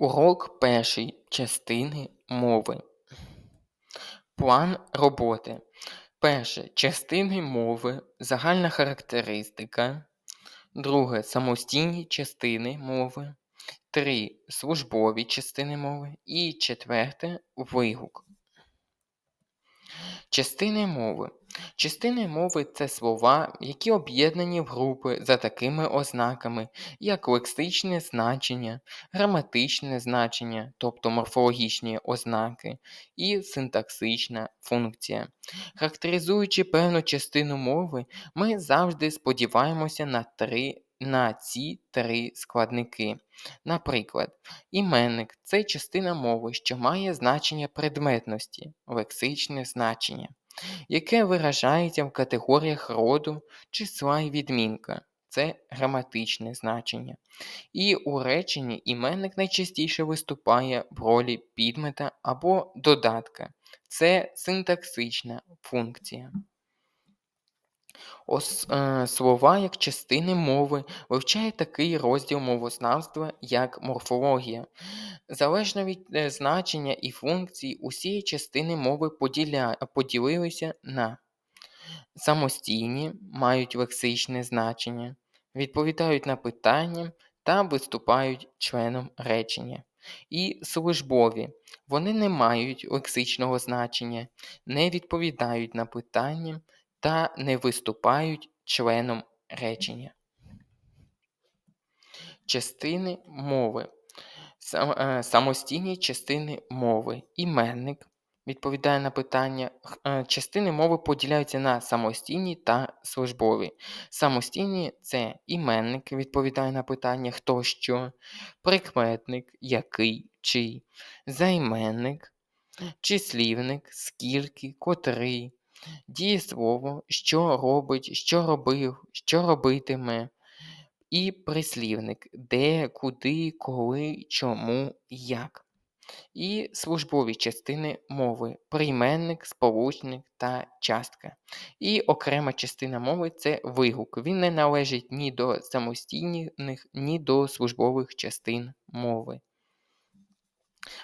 Урок перший частини мови. План роботи. Перше. Частини мови. Загальна характеристика. Друге. Самостійні частини мови. Три. Службові частини мови. І четверте вигук. Частини мови. Частини мови це слова, які об'єднані в групи за такими ознаками, як лексичне значення, граматичне значення, тобто морфологічні ознаки, і синтаксична функція. Характеризуючи певну частину мови, ми завжди сподіваємося на три. На ці три складники. Наприклад, іменник це частина мови, що має значення предметності, лексичне значення яке виражається в категоріях роду, числа і відмінка. Це граматичне значення. І у реченні іменник найчастіше виступає в ролі підмета або додатка. Це синтаксична функція. Е, Слова як частини мови вивчає такий розділ мовознавства, як морфологія. Залежно від е, значення і функцій, усі частини мови поділилися на самостійні, мають лексичне значення, відповідають на питання та виступають членом речення. І службові. Вони не мають лексичного значення, не відповідають на питання та не виступають членом речення. Частини мови. Е, самостійні частини мови. Іменник відповідає на питання. Е, частини мови поділяються на самостійні та службові. Самостійні це іменник, відповідає на питання хто що, прикметник, який, чий, займенник, числівник, скільки, котрий, дієслово, що робить, що робив, що робитиме, і прислівник де, куди, коли, чому, як. І службові частини мови прийменник, сполучник та частка. І окрема частина мови це вигук. Він не належить ні до самостійних, ні до службових частин мови.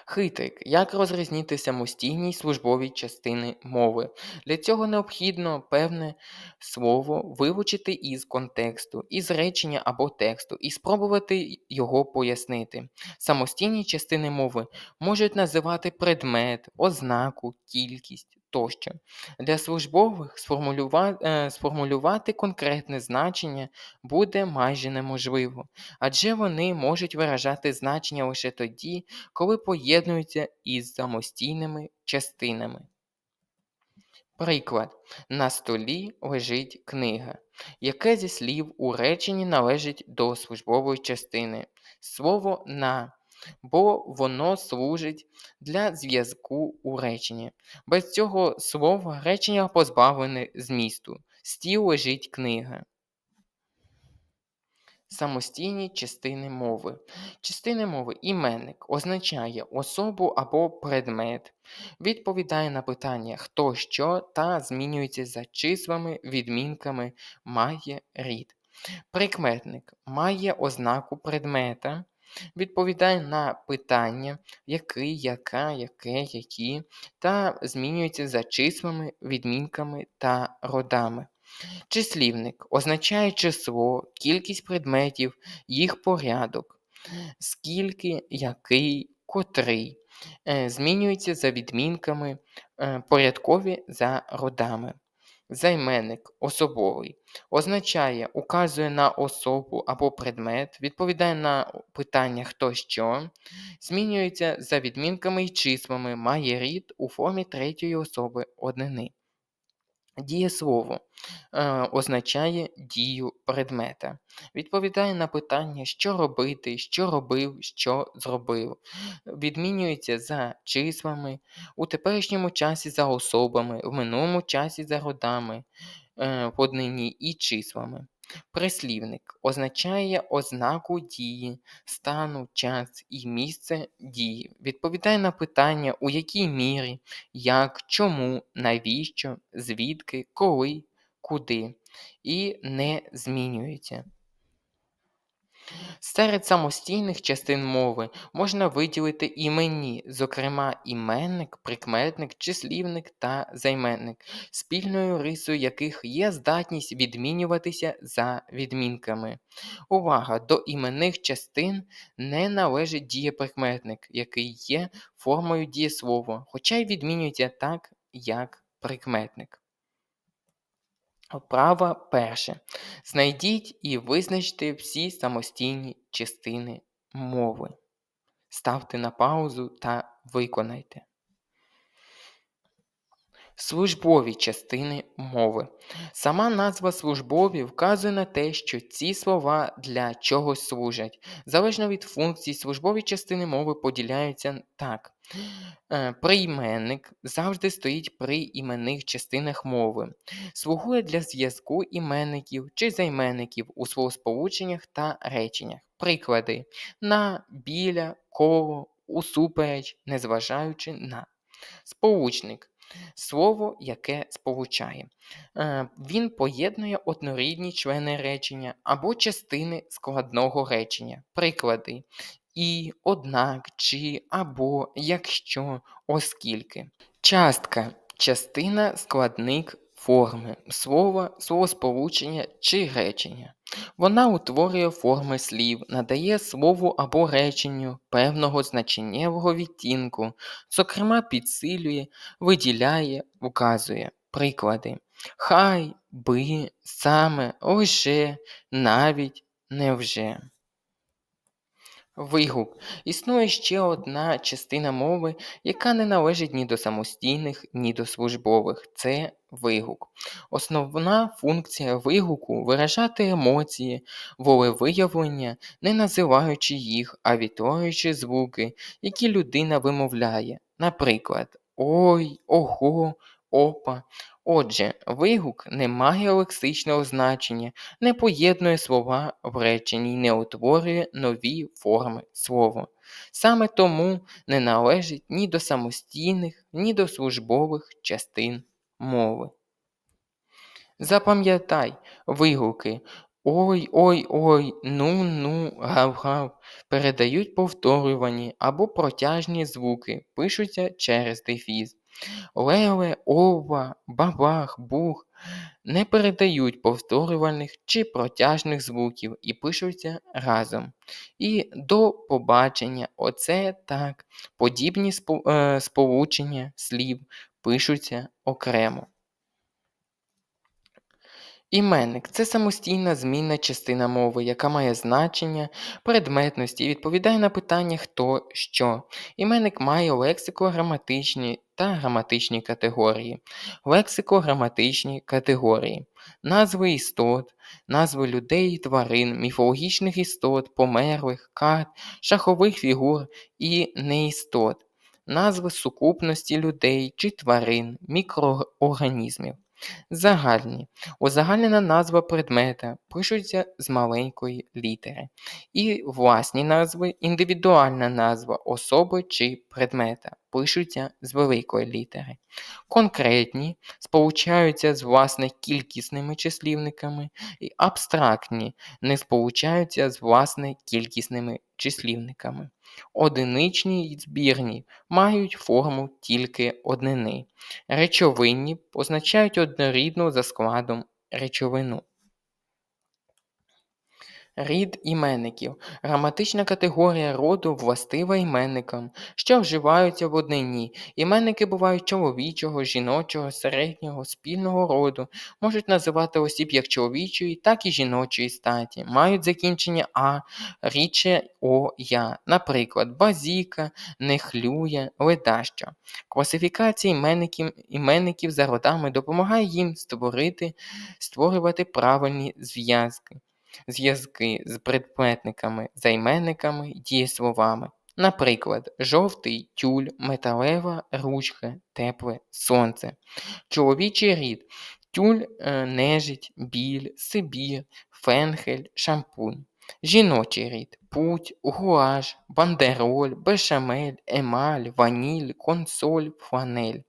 Хитрик. Як розрізнити самостійні службові частини мови? Для цього необхідно певне слово вивчити із контексту, із речення або тексту і спробувати його пояснити. Самостійні частини мови можуть називати предмет, ознаку, кількість тощо. Для службових сформулювати, е, сформулювати конкретне значення буде майже неможливо, адже вони можуть виражати значення лише тоді, коли поєднуються із самостійними частинами. Приклад. На столі лежить книга, яке зі слів у реченні належить до службової частини. Слово на бо воно служить для зв'язку у реченні. Без цього слова речення позбавлене змісту. Стіл лежить книга. Самостійні частини мови. Частини мови іменник означає особу або предмет, відповідає на питання хто що та змінюється за числами, відмінками, має рід. Прикметник має ознаку предмета, відповідає на питання, який, яка, яке, які, та змінюється за числами, відмінками та родами. Числівник означає число, кількість предметів, їх порядок, скільки, який, котрий. Е, змінюється за відмінками, е, порядкові за родами. Займенник особовий означає, указує на особу або предмет, відповідає на питання хто що, змінюється за відмінками і числами, має рід у формі третьої особи однини. Дієслово е, означає дію предмета. Відповідає на питання, що робити, що робив, що зробив. Відмінюється за числами, у теперішньому часі за особами, в минулому часі за родами, е, в і числами. Прислівник означає ознаку дії, стану, час і місце дії. Відповідає на питання, у якій мірі, як, чому, навіщо, звідки, коли, куди. І не змінюється. Серед самостійних частин мови можна виділити іменні, зокрема іменник, прикметник, числівник та займенник, спільною рисою яких є здатність відмінюватися за відмінками. Увага! До іменних частин не належить дієприкметник, який є формою дієслова, хоча й відмінюється так, як прикметник. Вправа перше. Знайдіть і визначте всі самостійні частини мови. Ставте на паузу та виконайте. Службові частини мови. Сама назва службові вказує на те, що ці слова для чогось служать. Залежно від функцій, службові частини мови поділяються так. Е, прийменник завжди стоїть при іменних частинах мови, слугує для зв'язку іменників чи займенників у словосполученнях та реченнях. Приклади на, біля, коло, усупереч, незважаючи на. Сполучник слово, яке сполучає. Е, він поєднує однорідні члени речення або частини складного речення. Приклади і, однак, чи, або, якщо, оскільки. Частка частина, складник форми слова, словосполучення чи речення. Вона утворює форми слів, надає слову або реченню певного значеннєвого відтінку, зокрема підсилює, виділяє, указує. Приклади. Хай, би, саме, лише, навіть, невже. Вигук. Існує ще одна частина мови, яка не належить ні до самостійних, ні до службових це вигук. Основна функція вигуку виражати емоції, волевиявлення, не називаючи їх, а відтворюючи звуки, які людина вимовляє. Наприклад, ой, ого, опа. Отже, вигук не має лексичного значення, не поєднує слова в реченні не утворює нові форми слова. Саме тому не належить ні до самостійних, ні до службових частин мови. Запам'ятай вигуки ой ой ой, ну ну, гав-гав передають повторювані або протяжні звуки, пишуться через дефіз. Леле, ова, бабах, бух не передають повторювальних чи протяжних звуків і пишуться разом. І до побачення, оце так, подібні е, сполучення слів пишуться окремо. Іменник це самостійна змінна частина мови, яка має значення, предметності і відповідає на питання хто що. Іменник має лексико-граматичні та граматичні категорії. Лексико-граматичні категорії, назви істот, назви людей і тварин, міфологічних істот, померлих, карт, шахових фігур і неістот, назви сукупності людей чи тварин, мікроорганізмів. Загальні. Узагальнена назва предмета пишуться з маленької літери. І власні назви, індивідуальна назва особи чи предмета пишуться з великої літери. Конкретні сполучаються з власне кількісними числівниками, і абстрактні не сполучаються з власне кількісними числівниками. Одиничні й збірні мають форму тільки однини. Речовинні позначають однорідну за складом речовину. Рід іменників граматична категорія роду властива іменникам, що вживаються в однині. Іменники бувають чоловічого, жіночого, середнього, спільного роду, можуть називати осіб як чоловічої, так і жіночої статі, мають закінчення А, річе О, Я, наприклад, базіка, нехлює, ледащо. Класифікація іменників іменників за родами допомагає їм створити, створювати правильні зв'язки зв'язки з предметниками, займенниками дієсловами. Наприклад, жовтий тюль, металева ручка, тепле сонце. Чоловічий рід тюль, е, нежить, біль, сибір, фенхель, шампунь. Жіночий рід путь, гуаш, бандероль, бешамель, емаль, ваніль, консоль, фланель.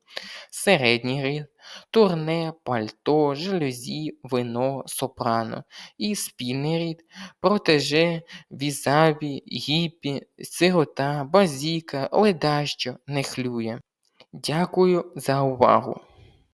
Середній рід турне, пальто, жалюзі, вино, сопрано. І спільний рід протеже, візаві, гіпі, сирота, базіка, ледащо, нехлює. Дякую за увагу!